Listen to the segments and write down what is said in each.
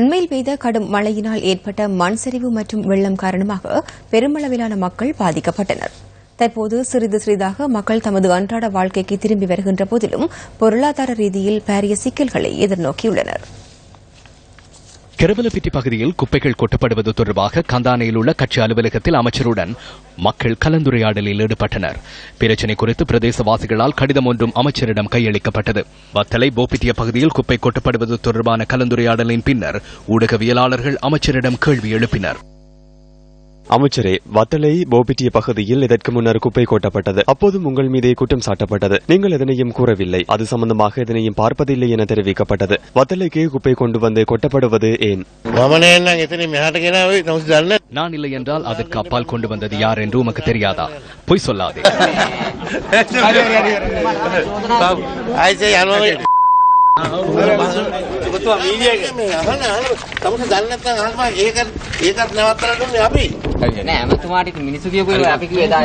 அண்மையில் பெய்த கடும் மழையினால் ஏற்பட்ட மண் சரிவு மற்றும் வெள்ளம் காரணமாக பெருமளவிலான மக்கள் பாதிக்கப்பட்டனர். தற்போது சிறிது சிறிதாக மக்கள் தமது அன்றாட வாழ்க்கைக்கு திரும்பி வருகின்ற போதிலும் பொருளாதார ரீதியில் பாரிய சிக்கல்களை எதிர்நோக்கியுள்ளனர். கெரவலப்பிட்டி பகுதியில் குப்பைகள் கொட்டப்படுவது தொடர்பாக கந்தானையில் உள்ள கட்சி அலுவலகத்தில் அமைச்சருடன் மக்கள் கலந்துரையாடலில் ஈடுபட்டனர். பிரச்சினை குறித்து பிரதேசவாசிகளால் கடிதம் ஒன்றும் அமைச்சரிடம் கையளிக்கப்பட்டது. வத்தலை போப்பிட்டிய பகுதியில் குப்பை கொட்டப்படுவது தொடர்பான கலந்துரையாடலின் பின்னர் ஊடகவியலாளர்கள் அமைச்சரிடம் கேள்வி எழுப்பினர். அமைச்சரே வத்தலை போபிட்டிய பகுதியில் இதற்கு முன்னர் குப்பை கொட்டப்பட்டது. அப்போதும் உங்கள் மீதே குற்றம் சாட்டப்பட்டது. நீங்கள் எதனையும் கூறவில்லை. அது சம்பந்தமாக எதனையும் பார்ப்பதில்லை என தெரிவிக்கப்பட்டது. வத்தலைக்கு குப்பை கொண்டு வந்து கொட்டப்படுவது ஏன்? நான் இல்லை என்றால் அதற்கு அப்பால் கொண்டு வந்தது யார் என்று உமக்கு தெரியாதா? பொய் சொல்லாதே. නෑ ඇමතුමාට මිනිස්සු කියපු ඒවා අපි කිව්වේ එදා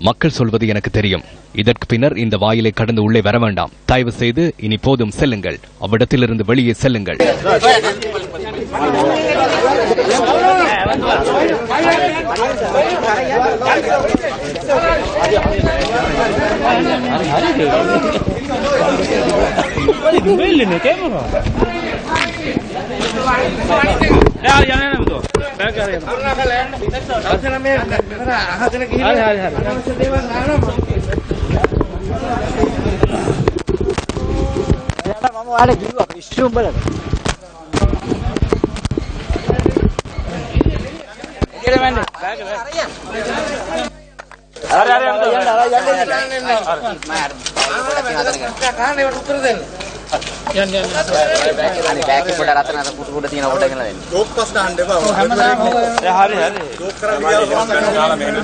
மக்கள் சொல்வது எனக்கு தெரியும் இதற்கு பின்னர் இந்த வாயிலை கடந்து உள்ளே வர வேண்டாம் தயவு செய்து இனி போதும் செல்லுங்கள் அவ்விடத்திலிருந்து வெளியே செல்லுங்கள் හරි දුවෙල්ලනේ කැමරා. යා යන්න යන්න බුදු. බෑග් ගහලා යන්න. අරනකල යන්න. අවසන මේ මෙතන අහගෙන ගිහින් හරි හරි හරි. අවශ්‍ය දේවල් ගන්නවා. යන්න මම ඔයාලට කිව්වා ඉස්සුම් බලන්න. ඉගෙන ගන්න. බෑග් ගහලා.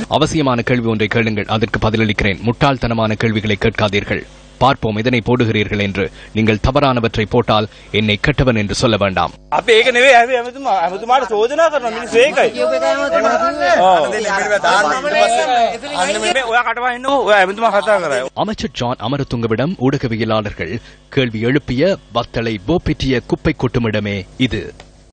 அவசியமான கேள்வி ஒன்றை கேளுங்கள். அதற்கு பதிலளிக்கிறேன். முட்டாள்தனமான கேள்விகளை கேட்காதீர்கள். பார்ப்போம் இதனை போடுகிறீர்கள் என்று. நீங்கள் தவறானவற்றை போட்டால் என்னை கெட்டவன் என்று சொல்ல வேண்டாம். அமைச்சர் ஜான் அமரதுங்கவிடம் ஊடகவியலாளர்கள் கேள்வி எழுப்பிய வத்தலை போப்பிட்டிய குப்பை கொட்டுமிடமே இது.